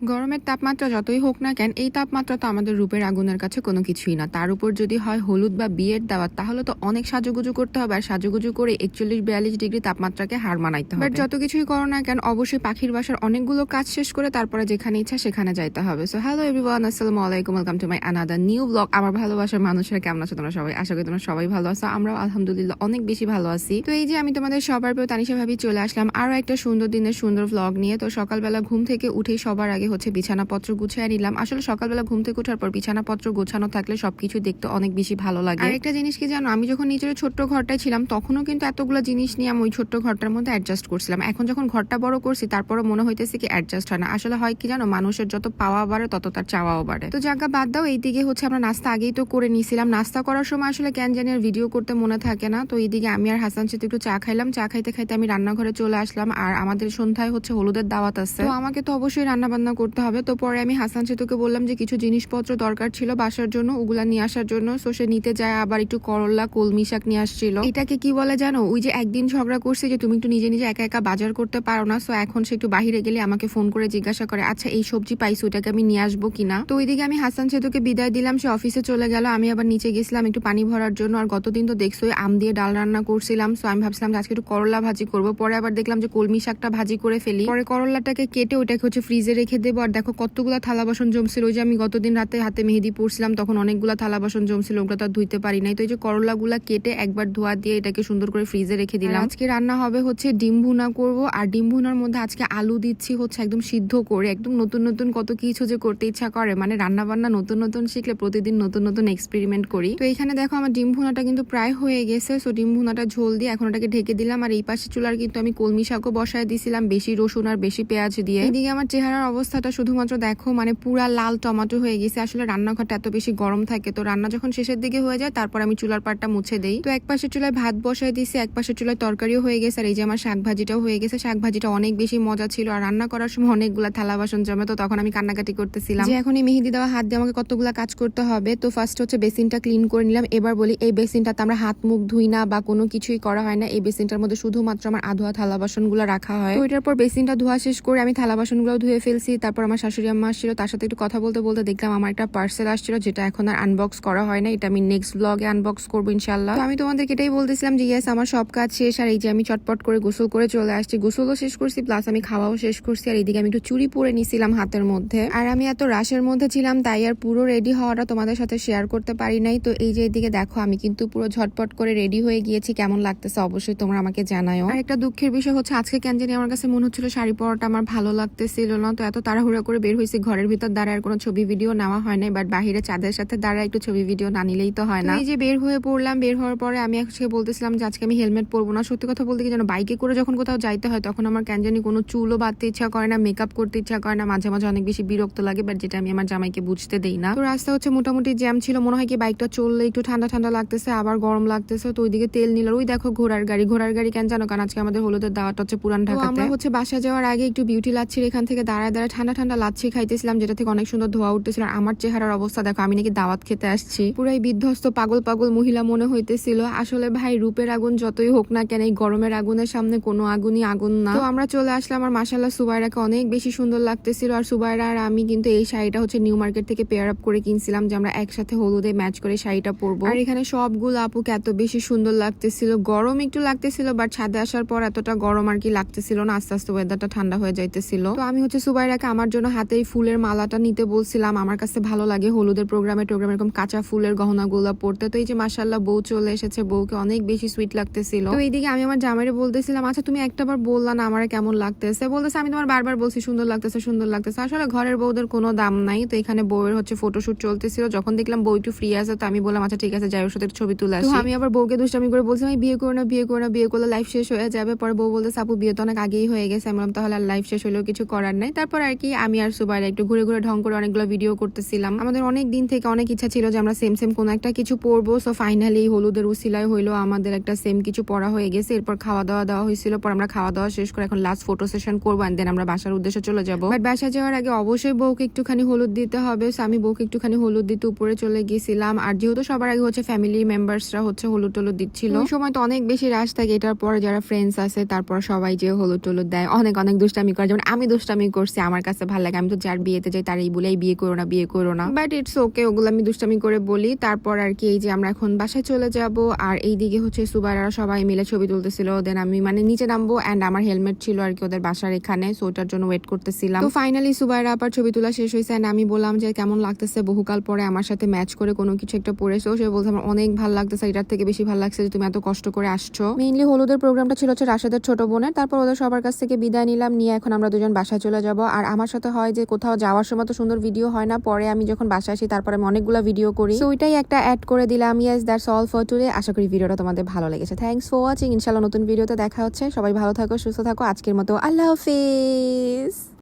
গরমের তাপমাত্রা যতই হোক না কেন এই তাপমাত্রা তো আমাদের রূপের আগুনের কাছে কোনো কিছুই না। তার উপর যদি হয় হলুদ বা বিয়ের দাওয়াত তাহলে তো অনেক সাজুগুজু করতে হবে। আর সাজুগুজু করে একচল্লিশ বিয়াল্লিশ ডিগ্রি তাপমাত্রাকে হার মানাইতে হবে। যত কিছুই করো না কেন অবশ্যই পাখির বাসার অনেকগুলো কাজ শেষ করে তারপরে যেখানে ইচ্ছা সেখানে যাইতে হবে। সো হ্যালো এভরিওয়ান আসসালামু আলাইকুম welcome to my another new blog আমার ভালোবাসার মানুষের কেমন আছো তোমরা সবাই? আশা করি তোমরা সবাই ভালো আছো। আমরাও আলহামদুলিল্লাহ অনেক বেশি ভালো আছি। তো এই যে আমি তোমাদের সবার প্রিয় তানিশা ভাবি চলে আসলাম আরও একটা সুন্দর দিনের সুন্দর ব্লগ নিয়ে। তো সকালবেলা ঘুম থেকে উঠেই সবার আগে হচ্ছে বিছানাপত্র গুছিয়ে নিলাম। আসলে সকালবেলা ঘুম থেকে ওঠার পর বিছানাপত্র গোছানো থাকলে সবকিছু দেখতে অনেক বেশি ভালো লাগে। আর একটা জিনিস কি জানো? আমি যখন নিজের ছোট্ট ঘরটায় ছিলাম, তখনও কিন্তু এতগুলো জিনিস নিয়ে আমি ওই ছোট্ট ঘরটার মধ্যে অ্যাডজাস্ট করছিলাম। এখন যখন ঘরটা বড় করছি তারপরে মনে হইতেছে কি অ্যাডজাস্ট হয় না। আসলে হয় কি জানো? মানুষের যত পাওয়া বাড়ে, তত তার চাওয়াও বাড়ে। তো জায়গা বাদ দাও, এইদিকে হচ্ছে আমরা নাস্তা আগেই তো করে নিয়েছিলাম নাস্তা করার সময় আসলে ক্যান জানি আর ভিডিও করতে মনে থাকে না। তো এইদিকে আমি আর হাসান সাথে একটু চা খাইলাম। চা খাইতে খাইতে আমি রান্নাঘরে চলে আসলাম। আর আমাদের সন্ধ্যায় হচ্ছে হলুদের দাওয়াত আছে। তো আমাকে তো অবশ্যই রান্না বান্না করতে হবে। তো পরে আমি হাসান সেতুকে বললাম যে কিছু জিনিসপত্র দরকার ছিল বাসার জন্য, ওগুলা নিয়ে আসার জন্য। সো সে নিতে যায়, আবার একটু করলা, কলমি শাক নিয়ে আসছিল। এটাকে কি বলে জানো? ওই যে একদিন ঝগড়া করছে যে তুমি একটু নিজে নিজে একা একা বাজার করতে পারো না। সো এখন সে একটু বাহিরে গেলে আমাকে ফোন করে জিজ্ঞাসা করে আচ্ছা এই সবজি পাইছো ওটাকে আমি নিয়ে আসব কিনা? তো ওইদিকে আমি হাসান সেতুকে বিদায় দিলাম। সে অফিসে চলে গেল। আমি আবার নিচে গেছিলাম একটু পানি ভরার জন্য। আর গতদিন তো দেখছ আম দিয়ে ডাল রান্না করছিলাম। সো আমি ভাবছিলাম আজকে একটু করলা ভাজি করব। পরে আবার দেখলাম যে কলমি শাকটা ভাজি করে ফেলি। পরে করলাটাকে কেটে ওটাকে হচ্ছে ফ্রিজে রেখে দেবো। আর দেখো কতগুলা থালা বাসন জমছিল। ওই যে আমি গতদিন রাতে হাতে মেহেদি পড়ছিলাম তখন অনেকগুলা থালা বাসন জমছিল, ওগুলো তো আর ধুইতে পারি নাই। তো এই যে করলাগুলা কেটে একবার ধোয়া দিয়ে এটাকে সুন্দর করে ফ্রিজে রেখে দিলাম। আজকে রান্না হবে হচ্ছে ডিম ভুনা করব। আর ডিম ভুনার মধ্যে আজকে আলু দিচ্ছি হচ্ছে একদম সিদ্ধ করে, একদম নতুন নতুন কত কিছু যে করতে ইচ্ছা করে। মানে রান্না বান্না নতুন নতুন শিখলে প্রতিদিন নতুন নতুন এক্সপেরিমেন্ট করি। তো এখানে দেখো আমার ডিম ভুনাটা কিন্তু প্রায় হয়ে গেছে। সো ডিম ভুনাটা ঝোল দিয়ে এখন ওটাকে ঢেকে দিলাম। আর এই পাশে চুলার কিন্তু আমি কলমি শাকও বসায় দিছিলাম, বেশি রসুন আর বেশি পেঁয়াজ দিয়ে। এদিকে আমার চেহারার অবস্থাটা শুধুমাত্র দেখো মানে পুরা লাল টমেটো হয়ে গেছে। আসলে রান্নাঘরটা এত বেশি গরম থাকে, তো রান্না যখন শেষের দিকে হয়ে যায়, তারপর আমি চুলার পাটটা মুছে দেই। তো এক পাশে চুলায় ভাত বসায় দিছি এক পাশে চুলায় তরকারিও হয়ে গেছে, আর এই যে আমার শাক ভাজিটাও হয়ে গেছে। শাক ভাজিটা অনেক বেশি মজা ছিল, আর রান্না করার সময় অনেকগুলা থালা বাসন জমে, তো তখন আমি কান্নাকাটি করতেছিলাম। যে এখন এই মেহেদি দেওয়া হাত দিয়ে আমাকে কতগুলা কাজ করতে হবে, তো ফার্স্ট হচ্ছে বেসিনটা ক্লিন করে নিলাম। এবার বলি, এই বেসিনটাতে আমরা হাত মুখ ধুই না বা কোনো কিছুই করা হয় না। এই বেসিনটার মধ্যে শুধুমাত্র আমার আধোয়া থালা বাসনগুলো রাখা হয়। তো এটার পর বেসিনটা ধোয়া শেষ করে আমি থালা বাসনগুলো ধুয়ে ফেলছি তারপর আমার শাশুড়ি আম্মা আসছিল, তার সাথে একটু কথা বলতে বলতে দেখলাম আমার একটা পার্সেল আসছিল, যেটা এখন আর আনবক্স করা হয় না। এটা আমি নেক্সট ব্লগে আনবক্স করব ইনশাল্লাহ আমি তোমাদেরকে এটাই বলতেছিলাম যে ইয়েস আমার সব কাজ শেষ, আর এই যে আমি চটপট করে গোসল করে চলে আসছি। গোসলও শেষ করছি প্লাস আমি খাওয়াও শেষ করছি, আর এইদিকে আমি একটু চুরি পরে নিছিলাম হাতের মধ্যে। আর আমি এত রাশের মধ্যে ছিলাম, তাই আর পুরো রেডি হওয়াটা তোমাদের সাথে শেয়ার করতে পারি নাই। তো এই যে এদিকে দেখো, আমি কিন্তু পুরো ঝটপট করে রেডি হয়ে গিয়েছি, কেমন লাগতেছে অবশ্যই তোমরা আমাকে জানাও আর একটা দুঃখের বিষয় হচ্ছে, আজকে কেন জানি আমার কাছে মনে হচ্ছিল শাড়ি পরাটা আমার ভালো লাগতেছিল না, তো এত তাড়াহুড়া করে বের হয়েছি ঘরের ভিতর দাঁড়ায় কোনো ছবি ভিডিও নেওয়া হয় নাই বাট বাহিরে চাঁদের সাথে দাঁড়ায় একটু ছবি ভিডিও না নিলেই তো হয় না। এই যে বের হয়ে পড়লাম বের হওয়ার পরে আমি আজকে বলতেছিলাম যে আজকে আমি হেলমেট পরবো না। সত্যি কথা বলতে কি যেন বাইকে করে যখন কোথাও যাইতে হয় তখন আমার কেন জানি কোনো চুলও বাঁধতে ইচ্ছা করে না মেকআপ করতে ইচ্ছা করে না। মাঝে মাঝে অনেক বেশি বিরক্ত লাগে বাট যেটা আমি আমার জামাইকে বুঝতে দেই না। তো রাস্তা হচ্ছে মোটামুটি জ্যাম ছিল মনে হয় কি বাইকটা চললে একটু ঠান্ডা ঠান্ডা লাগতেছে আবার গরম লাগতেছে তো ওইদিকে তেল নিল। ওই দেখো ঘোড়ার গাড়ি ঘোড়ার গাড়ি কেন জানো? কারণ আজকে আমাদের হলুদের দাওয়াটা হচ্ছে পুরান ঢাকাতে। আমরা হচ্ছে বাসা যাওয়ার আগে একটু বিউটি লাচ্ছির এখান থেকে দাঁড়ায় দাঁড়ায় ঠান্ডা ঠান্ডা লাচ্ছি খাইতেছিলাম, যেটা থেকে অনেক সুন্দর ধোয়া উঠতেছিল। আর আমার চেহারার অবস্থা দেখো, আমি নাকি দাওয়াত খেতে আসছি। পুরাই বিধ্বস্ত, পাগল পাগল মহিলা মনে হইতেছিল। আসলে ভাই, রূপের আগুন যতই হোক না কেন, এই গরমের আগুনের সামনে কোনো আগুনই আগুন না। তো আমরা চলে আসলাম, আর মাসাল্লাহ সুবাইরাকে অনেক বেশি সুন্দর লাগতেছিল। আর সুবাইরা আর আমি কিন্তু এই শাড়িটা হচ্ছে নিউ মার্কেট থেকে পেয়ার আপ করে কিনছিলাম, যে আমরা একসাথে হলুদে ম্যাচ করে শাড়িটা পরবো। আর এখানে সবগুলো আপুকে এত বেশি সুন্দর লাগতেছিল। গরম একটু লাগতেছিল বাট ছাদে আসার পর এতটা গরম আর কি লাগতেছিল না। আস্তে আস্তে ওয়েদারটা ঠান্ডা হয়ে যাইতেছিল। তো আমি হচ্ছে সুবাইরাকে আমার জন্য হাতে এই ফুলের মালাটা নিতে বলছিলাম। আমার কাছে ভালো লাগে হলুদের প্রোগ্রামে টোগ্রামে এরকম কাঁচা ফুলের গহনাগুলো পড়তে তো এই যে মাসাল্লাহ বউ চলে এসেছে বউকে অনেক বেশি সুইট লাগতেছিল। তো এইদিকে আমি আমার জামাইরে বলতেছিলাম আচ্ছা তুমি একটাবার বললা না আমার কেমন লাগতেছে? বলতেছে আমি তোমার বারবার বলছি সুন্দর লাগতেছে সুন্দর লাগতেছে। আসলে ঘরের বউদের কোনো দাম নাই। তো এখানে বউয়ের হচ্ছে ফটোশুট চলতেছিল। যখন দেখলাম বউ একটু ফ্রি আছে তো আমি বললাম আচ্ছা ঠিক আছে যাই ওর সাথে ছবি তুলে আসি। তো আমি আবার বউকে দুষ্টামি করে বলছিলাম আমি বিয়ে করো না বিয়ে করো না বিয়ে করলে লাইফ শেষ হয়ে যাবে। পরে বউ বলতে সাপু বিয়ে তো অনেক আগেই হয়ে গেছে। আমি বললাম তাহলে আর লাইফ শেষ হলেও কিছু করার নাই। তারপর আর কি আমি আর সুবাই একটু ঘুরে ঘুরে ঢং করে অনেকগুলো ভিডিও করতেছিলাম। আমাদের অনেক দিন থেকে অনেক ইচ্ছা ছিল যে আমরা সেম সেম কোনো একটা কিছু পরবো। সো ফাইনালি হলুদের উসিলায় হইল আমাদের একটা সেম কিছু পড়া হয়ে গেছে। এরপর খাওয়া দাওয়া দেওয়া হয়েছিল পর আমরা খাওয়া দাওয়া শেষ করে এখন লাস্ট ফটো সেশন করব অ্যান্ড দেন আমরা বাসার উদ্দেশ্যে চলে যাব। বাট বাসা যাওয়ার আগে অবশ্যই বউকে একটুখানি হলুদ দিতে হবে। সো আমি বউকে একটুখানি হলুদ দিতে উপরে চলে গেছিলাম। আর যেহেতু সবার আগে হচ্ছে ফ্যামিলি মেম্বার্সরা হচ্ছে হলুদ টলুদ দিচ্ছিল। ওই সময় তো অনেক বেশি রাশ থাকে। এটার পরে যারা ফ্রেন্ডস আছে তারপর সবাই যে হলুদ টলুদ দেয় অনেক অনেক দুষ্টামি করে। যেমন আমি দুষ্টামি করছি আমার কাছে ভালো লাগে। আমি তো যার বিয়েতে যাই তার এই বলে এই বিয়ে করো না, বিয়ে করো না। বাট ইটস ওকে ওগুলো আমি দুষ্টামি করে বলি। তারপর আর কি এই যে আমরা এখন বাসায় চলে যাব। আর এইদিকে হচ্ছে সুবাইরা সবাই মিলে ছবি তুলতেছিল। দেন আমি মানে নিচে নামবো অ্যান্ড আমার হেলমেট ছিল আর কি ওদের বাসার এখানে। সো ওটার জন্য ওয়েট করতেছিলাম। তো ফাইনালি সুবাইরা আবার ছবি তোলা শেষ হয়েছে অ্যান্ড আমি বললাম যে কেমন লাগতেছে? বহুকাল পরে আমার সাথে ম্যাচ করে কোনো কিছু একটা পরেছো সে বলছে, আমার অনেক ভালো লাগতেছে। এটার থেকে বেশি ভালো লাগছে যে তুমি এত কষ্ট করে আসছো। মেইনলি হলুদের প্রোগ্রামটা ছিল হচ্ছে রাশেদের ছোট বোনের। তারপর ওদের সবার কাছ থেকে বিদায় নিলাম। নিয়ে এখন আমরা দুজন বাসায় চলে যাব। আর আমার সাথে হয় যে কোথাও যাওয়ার সময় তো সুন্দর ভিডিও হয় না, পরে আমি যখন বাসায় আসি তারপরে আমি অনেকগুলো ভিডিও করি। তো ওইটাই একটা অ্যাড করে দিলাম। Yes that's all for today আশা করি ভিডিওটা তোমাদের ভালো লেগেছে। থ্যাংকস ফর ওয়াচিং ইনশাল্লাহ নতুন ভিডিওতে দেখা হচ্ছে। সবাই ভালো থাকো, সুস্থ থাকো। আজকের মতো আল্লাহ হাফিজ।